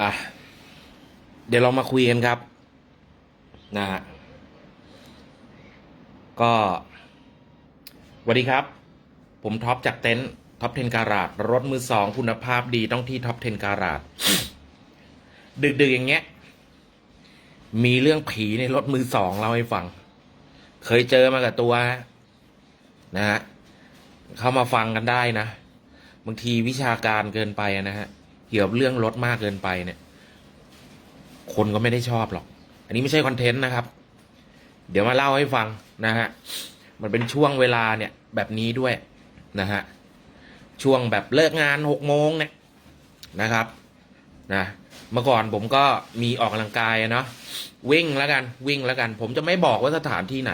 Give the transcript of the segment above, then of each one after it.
อะเดี๋ยวเรามาคุยกันครับนะฮะก็สวัสดีครับ ผมท็อปจากเต็นท์ท็อป10การาดรถมือสองคุณภาพดีต้องที่ท็อป10การาดดึกๆอย่างเงี้ย มีเรื่องผีในรถมือสองเล่าให้ฟัง เคยเจอมากับตัวนะฮะเข้ามาฟังกันได้นะ บางทีวิชาการเกินไปนะฮะ เกี่ยวกับเรื่องรถมากเกินไปเนี่ย คนก็ไม่ได้ชอบหรอก อันนี้ไม่ใช่คอนเทนต์นะครับ เดี๋ยวมาเล่าให้ฟังนะฮะ มันเป็นช่วงเวลาเนี่ย แบบนี้ด้วยนะฮะ ช่วงแบบเลิกงานหกโมงเนี่ยนะครับ นะเมื่อก่อนผมก็มีออกกำลังกายเนาะวิ่งแล้วกันวิ่งแล้วกัน ผมจะไม่บอกว่าสถานที่ไหน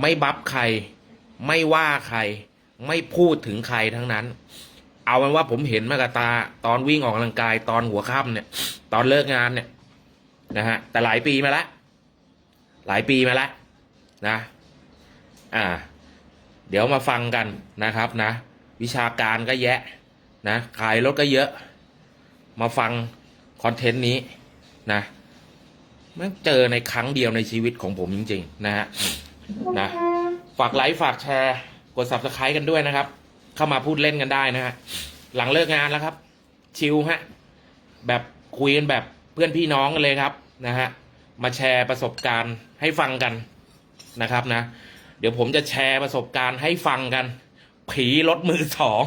ไม่บัฟใคร ไม่ว่าใคร ไม่พูดถึงใครทั้งนั้น เอาเป็นว่าผมเห็นมากับตา ตอนวิ่งออกกำลังกายตอนหัวค่ำเนี่ย ตอนเลิกงานเนี่ยนะฮะแต่หลายปีมาแล้วหลายปีมาแล้วนะ อ่า เดี๋ยวมาฟังกันนะครับนะ วิชาการก็แยะนะขายรถก็เยอะ มาฟังคอนเทนต์นี้นะมันเจอในครั้งเดียวในชีวิตของผมจริง ๆ นะฮะนะฝากไลค์ฝากแชร์ กด subscribe กันด้วยนะครับ เข้ามาพูดเล่นกันได้นะฮะหลังเลิกงานแล้วครับ ชิลฮะแบบคุยกันแบบเพื่อนพี่น้องกันเลยครับนะฮะมาแชร์ประสบการณ์ให้ฟังกันนะครับนะ เดี๋ยวผมจะแชร์ประสบการณ์ให้ฟังกัน ผีรถมือสอง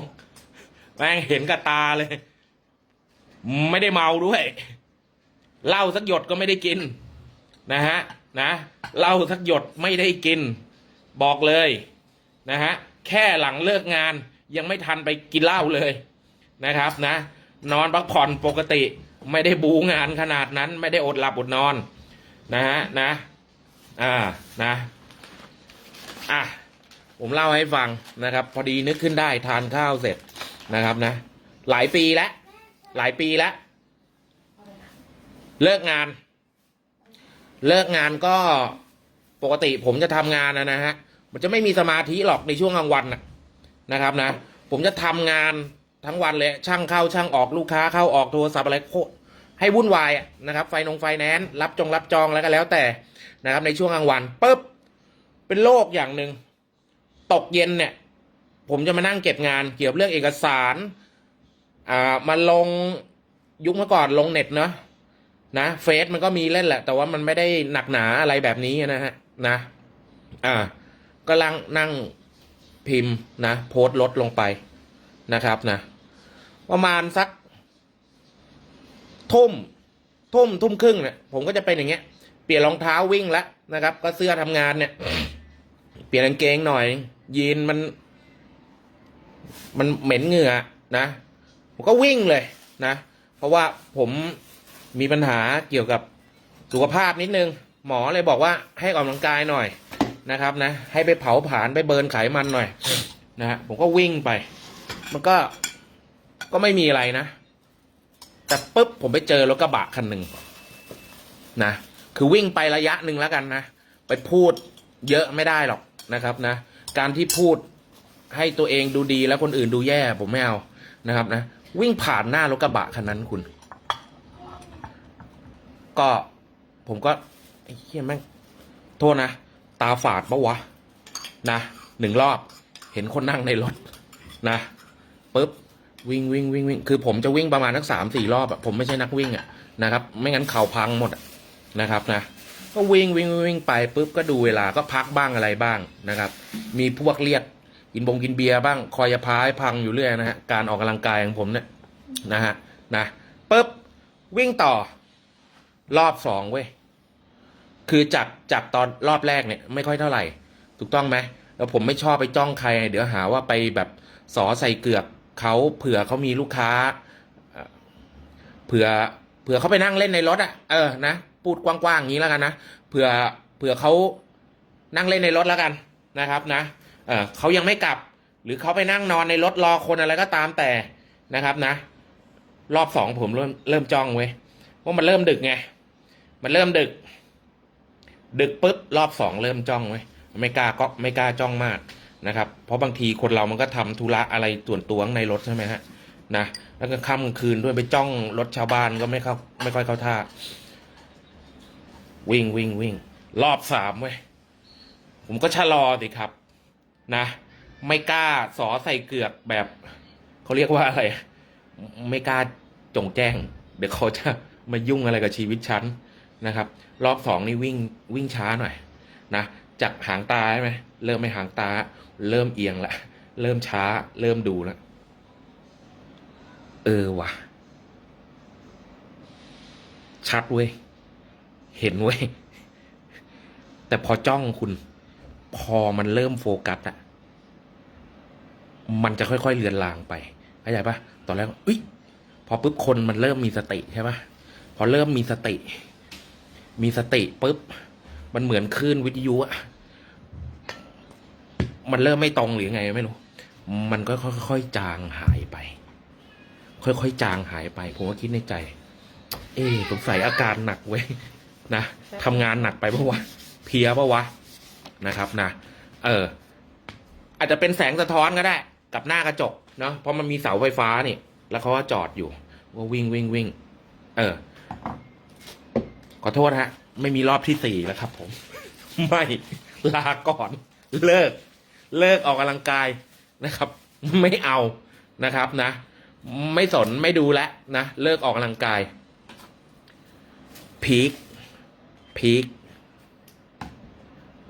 แม่งเห็นกับตาเลย ไม่ได้เมาด้วยเหล้าสักหยดก็ไม่ได้กิน นะฮะนะเหล้าสักหยดไม่ได้กิน บอกเลยนะฮะแค่หลังเลิกงาน ยังไม่ทันไปกินเหล้าเลยนะครับนะ นอนพักผ่อนปกติไม่ได้บูงานขนาดนั้น ไม่ได้อดหลับอดนอนนะฮะนะอ่านะอะผมเล่าให้ฟังนะครับ พอดีนึกขึ้นได้ทานข้าวเสร็จนะครับนะ หลายปีแล้วหลายปีแล้วเลิกงาน เลิกงานก็ปกติผมจะทำงานนะนะฮะมันจะไม่มีสมาธิหรอกในช่วงกลางวันนะครับนะ ผมจะทำงานทั้งวันเลยช่างเข้าช่างออกลูกค้าเข้าออกโทรศัพท์อะไรโคตรให้วุ่นวายนะครับ ไฟนงไฟแนนซ์รับจองรับจองแล้วก็แล้วแต่นะครับในช่วงกลางวันปุ๊บเป็นโรคอย่างหนึ่งตกเย็นเนี่ย ผมจะมานั่งเก็บงานเกี่ยวกับเรื่องเอกสารอ่ามาลงยุคเมื่อก่อนลงเน็ตเนาะนะเฟซมันก็มีเล่นแหละ แต่ว่ามันไม่ได้หนักหนาอะไรแบบนี้นะฮะนะ อ่าก็ลังนั่ง พิมพ์นะโพสต์ลดลงไปนะครับนะ ประมาณสัก ทุ่ม ทุ่มทุ่มครึ่งเนี่ยผมก็จะเป็นอย่างเงี้ย เปลี่ยนรองเท้าวิ่งแล้วนะครับ ก็เสื้อทำงานเนี่ย เปลี่ยนกางเกงหน่อย ยีนมัน มันเหม็นเหงื่อนะผมก็วิ่งเลยนะ เพราะว่าผมมีปัญหาเกี่ยวกับสุขภาพนิดนึง หมอเลยบอกว่าให้ออกกำลังกายหน่อย นะครับนะให้ไปเผาผลาญไปเบิร์นไขมันหน่อยนะฮะผมก็วิ่งไป มันก็ก็ไม่มีอะไรนะ แต่ปุ๊บผมไปเจอรถกระบะคันหนึ่งนะคือวิ่งไประยะหนึ่งแล้วกันนะ ไปพูดเยอะไม่ได้หรอกนะครับนะ การที่พูดให้ตัวเองดูดีแล้วคนอื่นดูแย่ผมไม่เอานะครับนะ วิ่งผ่านหน้ารถกระบะคันนั้นคุณ ก็ผมก็ไอ้เหี้ยแม่งโทษนะ ตาฝาดปะวะ นะหนึ่งรอบ เห็นคนนั่งในรถ นะปุ๊บวิ่งวิ่งวิ่งวิ่งคือผมจะวิ่งประมาณสักสามสี่รอบอะผมไม่ใช่นักวิ่งอะนะครับ ไม่งั้นเข่าพังหมดนะครับนะก็วิ่งวิ่งวิ่งไปปุ๊บก็ดูเวลาก็พักบ้างอะไรบ้างนะครับ มีพวกเรียกกินบงกินเบียร์บ้างคอยพาให้พังอยู่เรื่อยนะฮะการออกกำลังกายของผมเนี่ยนะฮะนะปุ๊บวิ่งต่อ รอบสองเว้ย คือจากจากตอนรอบแรกเนี่ยไม่ค่อยเท่าไหร่ ถูกต้องไหมแล้วผมไม่ชอบไปจ้องใคร เดี๋ยวหาว่าไปแบบสอใส่เกือกเขาเผื่อเขามีลูกค้าเผื่อเผื่อเขาไปนั่งเล่นในรถอะเออนะพูดกว้างๆอย่างนี้แล้วกันนะเผื่อเผื่อเขานั่งเล่นในรถแล้วกันนะครับนะเออเขายังไม่กลับ หรือเขาไปนั่งนอนในรถรอคนอะไรก็ตามแต่นะครับนะ รอบสองผมเริ่มเริ่มจ้องเว้ยว่ามันเริ่มดึกไงมันเริ่มดึก ดึกปุ๊บรอบสองเริ่มจ้องเว้ยไม่กล้าก็ไม่กล้าจ้องมากนะครับ เพราะบางทีคนเรามันก็ทำธุระอะไรส่วนตัวข้างในรถใช่ไหมฮะนะแล้วก็ค่ำกลางคืนด้วยไปจ้องรถชาวบ้านก็ไม่เข้าไม่ค่อยเข้าท่า วิ่งวิ่งวิ่งรอบสามเว้ยผมก็ชะลอสิครับ นะ ไม่กล้าสอใส่เกือกแบบเขาเรียกว่าอะไร ไม่กล้าจงแจ้ง เดี๋ยวเขาจะมายุ่งอะไรกับชีวิตฉัน นะครับ รอบสองนี่วิ่งวิ่งช้าหน่อยนะจากหางตาใช่ไหมเริ่มไม่หางตา เริ่มเอียงละเริ่มช้า เริ่มดูล้วเออว่ะ ชัดเว้ย เห็นเว้ย แต่พอจ้องคุณ พอมันเริ่มโฟกัสอะมันจะค่อยๆเลือนลางไปเข้าใจปะตอนแรกอุ้ยพอปุ๊บคนมันเริ่มมีสติใช่ปะพอเริ่มมีสติ มีสติปุ๊บ มันเหมือนคลื่นวิทยุอะมันเริ่มไม่ตรงหรือไงไม่รู้ มันก็ค่อยๆจางหายไป ค่อยๆจางหายไป ผมก็คิดในใจ เอ๊ะสงสัยอาการหนักเว้ยนะทำงานหนักไปปะวะเพียปะวะนะครับนะเออ อาจจะเป็นแสงสะท้อนก็ได้ กับหน้ากระจกเนาะเพราะมันมีเสาไฟฟ้านี่ แล้วเขาก็จอดอยู่ก็วิ่งวิ่งวิ่ง เออ ขอโทษฮะ ไม่มีรอบที่สี่แล้วครับผม ไม่ลาก่อน เลิก เลิกออกกำลังกายนะครับ ไม่เอานะครับนะ ไม่สนไม่ดูแลนะ เลิกออกกำลังกายพีคพีค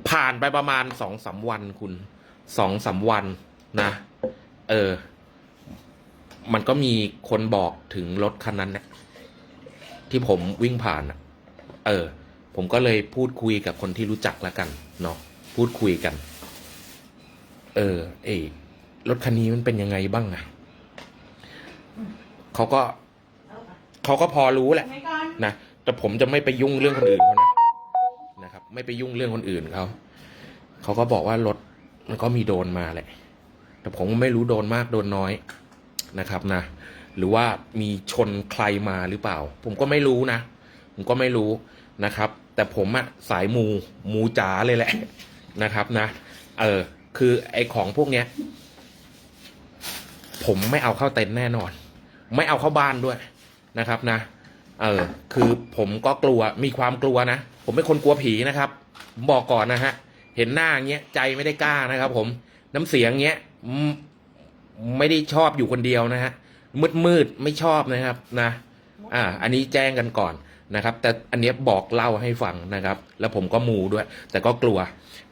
ผ่านไปประมาณสองสามวันคุณสองสามวันนะ เออ มันก็มีคนบอกถึงรถคันนั้นเนี่ยที่ผมวิ่งผ่านนะ เออ ผมก็เลยพูดคุยกับคนที่รู้จักแล้วกันเนาะพูดคุยกัน เออ เอรถคันนี้มันเป็นยังไงบ้างอะเขาก็เขาก็พอรู้แหละนนะแต่ผมจะไม่ไปยุ่งเรื่องคนอื่นเขานะนะครับ ไม่ไปยุ่งเรื่องคนอื่นเขาเขาก็บอกว่ารถมันก็มีโดนมาแหละ แต่ผมไม่รู้โดนมากโดนน้อยนะครับนะหรือว่ามีชนใครมาหรือเปล่า ผมก็ไม่รู้นะ ผมก็ไม่รู้นะครับ แต่ผมอะสายมูมูจ๋าเลยแหละนะครับนะ เออ คือไอของพวกเนี้ย ผมไม่เอาเข้าเต็นท์แน่นอน ไม่เอาเข้าบ้านด้วยนะครับนะ เออ คือผมก็กลัวมีความกลัวนะ ผมเป็นคนกลัวผีนะครับผมบอกก่อนนะฮะ เห็นหน้าอย่างเงี้ยใจไม่ได้กล้านะครับ ผมน้ำเสียงเงี้ยไม่ได้ชอบอยู่คนเดียวนะฮะมืดมืดไม่ชอบนะครับ นะ อ่า อันนี้แจ้งกันก่อน นะครับ แต่อันนี้บอกเล่าให้ฟังนะครับ แล้วผมก็มูด้วย แต่ก็กลัว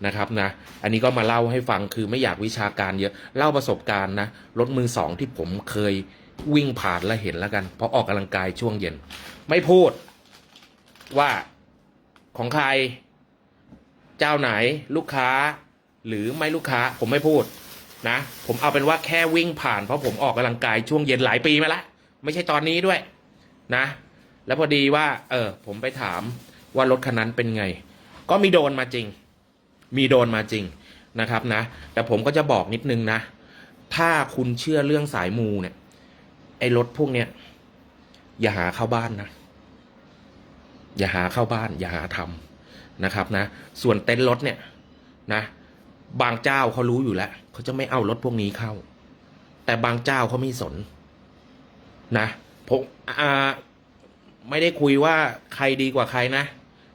นะครับนะอันนี้ก็มาเล่าให้ฟังคือไม่อยากวิชาการเยอะเล่าประสบการณ์นะรถมือสองที่ผมเคยวิ่งผ่านและเห็นแล้วกัน เพราะออกกำลังกายช่วงเย็น ไม่พูดว่าของใคร เจ้าไหนลูกค้า หรือไม่ลูกค้าผมไม่พูดนะ ผมเอาเป็นว่าแค่วิ่งผ่านเพราะผมออกกำลังกายช่วงเย็นหลายปีมาแล้วไม่ใช่ตอนนี้ด้วยนะ แล้วพอดีว่า เออ ผมไปถามว่ารถคันนั้นเป็นไง ก็มีโดนมาจริง มีโดนมาจริงนะครับนะ แต่ผมก็จะบอกนิดนึงนะ ถ้าคุณเชื่อเรื่องสายมูเนี่ย ไอ้รถพวกเนี้ยอย่าหาเข้าบ้านนะ อย่าหาเข้าบ้าน อย่าหาทำนะครับนะ ส่วนเต็นท์รถเนี่ยนะ บางเจ้าเขารู้อยู่แล้วเขาจะไม่เอารถพวกนี้เข้า แต่บางเจ้าเขาไม่สนนะผมอ่า ไม่ได้คุยว่าใครดีกว่าใครนะ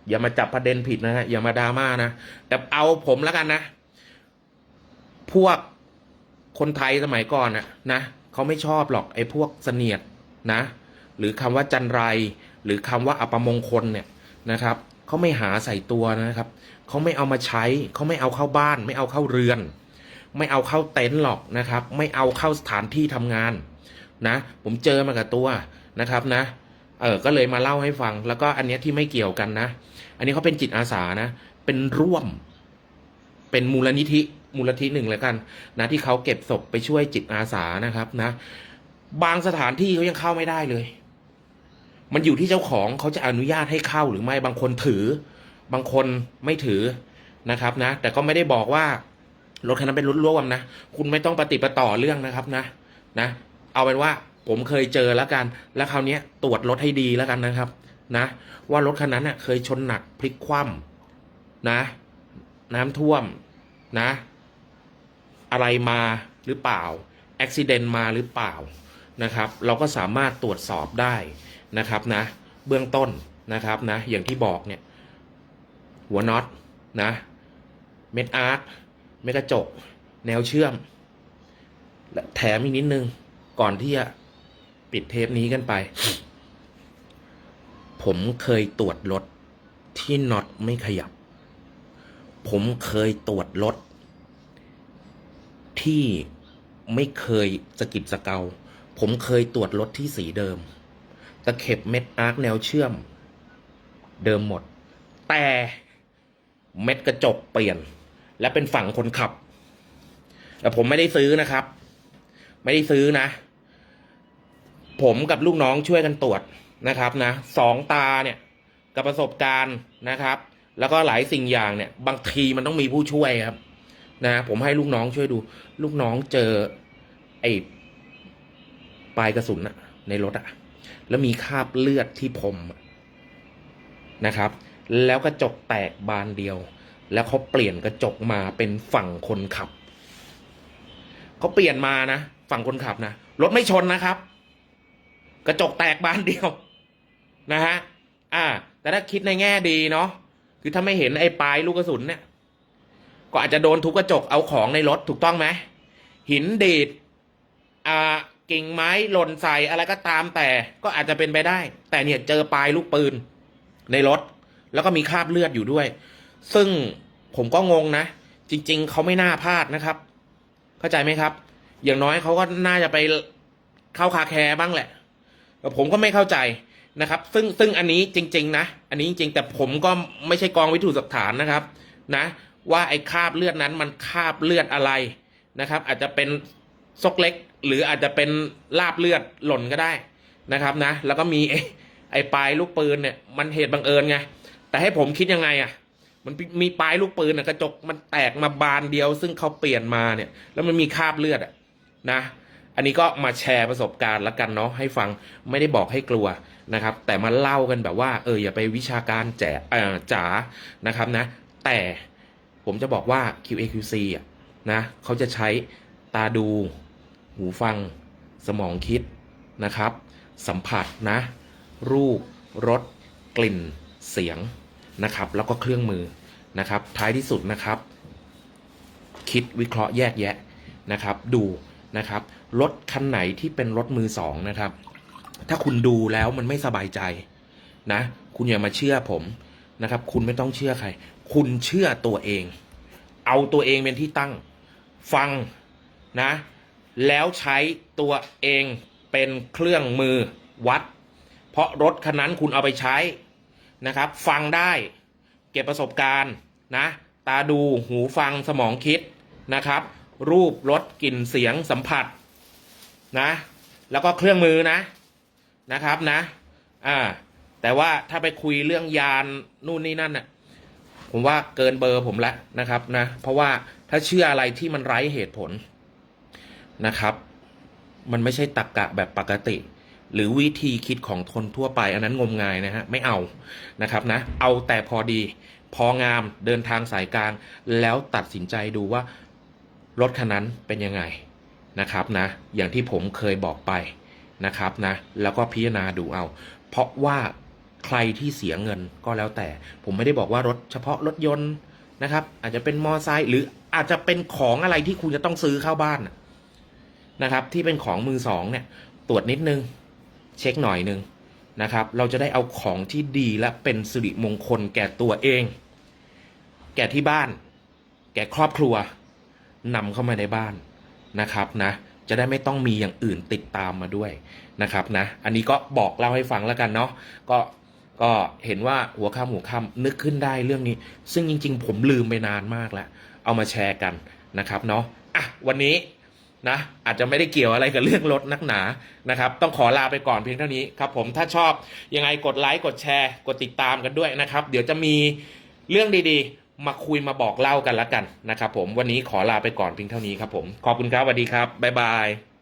อย่ามาจับประเด็นผิดนะฮะอย่ามาดราม่านะ แต่เอาผมแล้วกันนะ พวกคนไทยสมัยก่อนนะนะเขาไม่ชอบหรอกไอ้พวกเสนียดนะ หรือคำว่าจันไร หรือคำว่าอัปมงคลเนี่ยนะครับเขาไม่หาใส่ตัวนะครับเขาไม่เอามาใช้เขาไม่เอาเข้าบ้าน ไม่เอาเข้าเรือน ไม่เอาเข้าเต็นท์หรอกนะครับ ไม่เอาเข้าสถานที่ทำงานนะ ผมเจอมากับตัวนะครับนะ เออก็เลยมาเล่าให้ฟัง แล้วก็อันเนี้ยที่ไม่เกี่ยวกันนะ อันนี้เขาเป็นจิตอาสานะ เป็นร่วม เป็นมูลนิธิมูลนิธิหนึ่งแล้วกัน นะที่เขาเก็บศพไปช่วยจิตอาสานะครับนะ บางสถานที่เขายังเข้าไม่ได้เลย มันอยู่ที่เจ้าของเขาจะอนุญาตให้เข้าหรือไม่บางคนถือ บางคนไม่ถือนะครับนะ แต่ก็ไม่ได้บอกว่ารถคันนั้นเป็นรถร่วมนะ คุณไม่ต้องปฏิปต่อเรื่องนะครับนะนะ เอาเป็นว่า ผมเคยเจอแล้วกัน แล้วคราวนี้ตรวจรถให้ดีแล้วกันนะครับ นะ ว่ารถคันนั้นเน่ะเคยชนหนักพลิกคว่ำนะ น้ำท่วมนะ อะไรมาหรือเปล่าอุบิเหตุมาหรือเปล่านะครับ เราก็สามารถตรวจสอบได้นะครับนะ เบื้องต้นนะครับนะ อย่างที่บอกเนี่ย หัวน็อตนะ เม็ดอาร์คเม็ดกระจก แนวเชื่อมและแถมอีกนิดนึงก่อนที่จะ ปิดเทปนี้กันไป ผมเคยตรวจรถที่น็อตไม่ขยับ ผมเคยตรวจรถที่ไม่เคยสะกิดสะเกา ผมเคยตรวจรถที่สีเดิม ตะเข็บเม็ดอาร์คแนวเชื่อม เดิมหมด แต่เม็ดกระจกเปลี่ยน และเป็นฝั่งคนขับ แต่ผมไม่ได้ซื้อนะครับ ไม่ได้ซื้อนะ ผมกับลูกน้องช่วยกันตรวจนะครับนะสองตาเนี่ยกับประสบการณ์นะครับ แล้วก็หลายสิ่งอย่างเนี่ย บางทีมันต้องมีผู้ช่วยครับ นะ ผมให้ลูกน้องช่วยดู ลูกน้องเจอ ไอ้ปลายกระสุนอะในรถอะแล้วมีคราบเลือดที่พรมนะครับ แล้วกระจกแตกบานเดียว แล้วเขาเปลี่ยนกระจกมาเป็นฝั่งคนขับเขาเปลี่ยนมานะ ฝั่งคนขับนะรถไม่ชนนะครับ กระจกแตกบานเดียวนะฮะอ่า แต่ถ้าคิดในแง่ดีเนาะคือถ้าไม่เห็นไอ้ปลายลูกกระสุนเนี่ย ก็อาจจะโดนทุบกระจกเอาของในรถถูกต้องไหมหินดีดอ่ากิ่งไม้หล่นใส่อะไรก็ตามแต่ก็อาจจะเป็นไปได้ แต่เนี่ยเจอปลายลูกปืนในรถ แล้วก็มีคราบเลือดอยู่ด้วย ซึ่งผมก็งงนะ จริง ๆเขาไม่น่าพลาดนะครับ เข้าใจไหมครับ อย่างน้อยเขาก็น่าจะไปเข้าคาแคร์บ้างแหละ ผมก็ไม่เข้าใจนะครับ ซึ่งซึ่งอันนี้จริง ๆ นะ อันนี้จริง ๆ แต่ผมก็ไม่ใช่กองวิถุหลักฐานนะครับนะว่าไอ้คราบเลือดนั้นมันคราบเลือดอะไรนะครับ อาจจะเป็นซกเล็ก หรืออาจจะเป็นลาบเลือดหล่นก็ได้นะครับนะ แล้วก็มีไอ้ไอ้ปลายลูกปืนเนี่ยมันเหตุบังเอิญไงแต่ให้ผมคิดยังไงอะ่ะมันมีปลายลูกปืนน่ะกระจกมันแตกมาบานเดียว ซึ่งเขาเปลี่ยนมาเนี่ย แล้วมันมีคราบเลือดอะนะ อันนี้ก็มาแชร์ประสบการณ์แล้วกันเนาะให้ฟังไม่ได้บอกให้กลัวนะครับ แต่มาเล่ากันแบบว่าเอออย่าไปวิชาการแจ๋จ๋านะครับนะ แต่ผมจะบอกว่า QAQC อะนะเขาจะใช้ตาดู หูฟัง สมองคิดนะครับ สัมผัสนะ รูปรสกลิ่นเสียงนะครับ แล้วก็เครื่องมือนะครับ ท้ายที่สุดนะครับ คิดวิเคราะห์แยกแยะนะครับ ดู นะครับรถคันไหนที่เป็นรถมือสองนะครับ ถ้าคุณดูแล้วมันไม่สบายใจนะ คุณอย่ามาเชื่อผมนะครับ คุณไม่ต้องเชื่อใคร คุณเชื่อตัวเอง เอาตัวเองเป็นที่ตั้ง ฟังนะ แล้วใช้ตัวเองเป็นเครื่องมือวัด เพราะรถคันนั้นคุณเอาไปใช้นะครับ ฟังได้เก็บประสบการณ์นะ ตาดูหูฟังสมองคิดนะครับ รูปรสกลิ่นเสียงสัมผัสนะ แล้วก็เครื่องมือนะนะครับนะ อ่า แต่ว่าถ้าไปคุยเรื่องยานนู่นนี่นั่นน่ะ ผมว่าเกินเบอร์ผมละนะครับนะ เพราะว่าถ้าเชื่ออะไรที่มันไร้เหตุผลนะครับ มันไม่ใช่ตักกะแบบปกติ หรือวิธีคิดของคนทั่วไป อันนั้นงมงายนะฮะไม่เอานะครับนะ เอาแต่พอดี พองามเดินทางสายกลาง แล้วตัดสินใจดูว่า รถคันนั้นเป็นยังไงนะครับนะอย่างที่ผมเคยบอกไปนะครับนะแล้วก็พิจารณาดูเอา เพราะว่าใครที่เสียเงินก็แล้วแต่ ผมไม่ได้บอกว่ารถเฉพาะรถยนต์นะครับ อาจจะเป็นมอไซค์หรืออาจจะเป็นของอะไรที่คุณจะต้องซื้อเข้าบ้านนะนะครับ ที่เป็นของมือสองเนี่ยตรวจนิดนึง เช็คหน่อยนึงนะครับ เราจะได้เอาของที่ดีและเป็นสิริมงคลแก่ตัวเอง แก่ที่บ้าน แก่ครอบครัว นำเข้ามาในบ้านนะครับนะจะได้ไม่ต้องมีอย่างอื่นติดตามมาด้วยนะครับนะอันนี้ก็บอกเล่าให้ฟังแล้วกันเนาะก็ก็เห็นว่าหัวข้าหัวข้านึกขึ้นได้เรื่องนี้ ซึ่งจริง ๆ ผมลืมไปนานมากแล้ว เอามาแชร์กันนะครับเนาะอะวันนี้นะอาจจะไม่ได้เกี่ยวอะไรกับเรื่องรถนักหนานะครับ ต้องขอลาไปก่อนเพียงเท่านี้ครับผมถ้าชอบยังไงกดไลค์กดแชร์ กดติดตามกันด้วยนะครับ เดี๋ยวจะมีเรื่องดีๆ มาคุยมาบอกเล่ากันละกันนะครับผมวันนี้ขอลาไปก่อนเพียงเท่านี้ครับผมขอบคุณครับสวัสดีครับบ๊ายบาย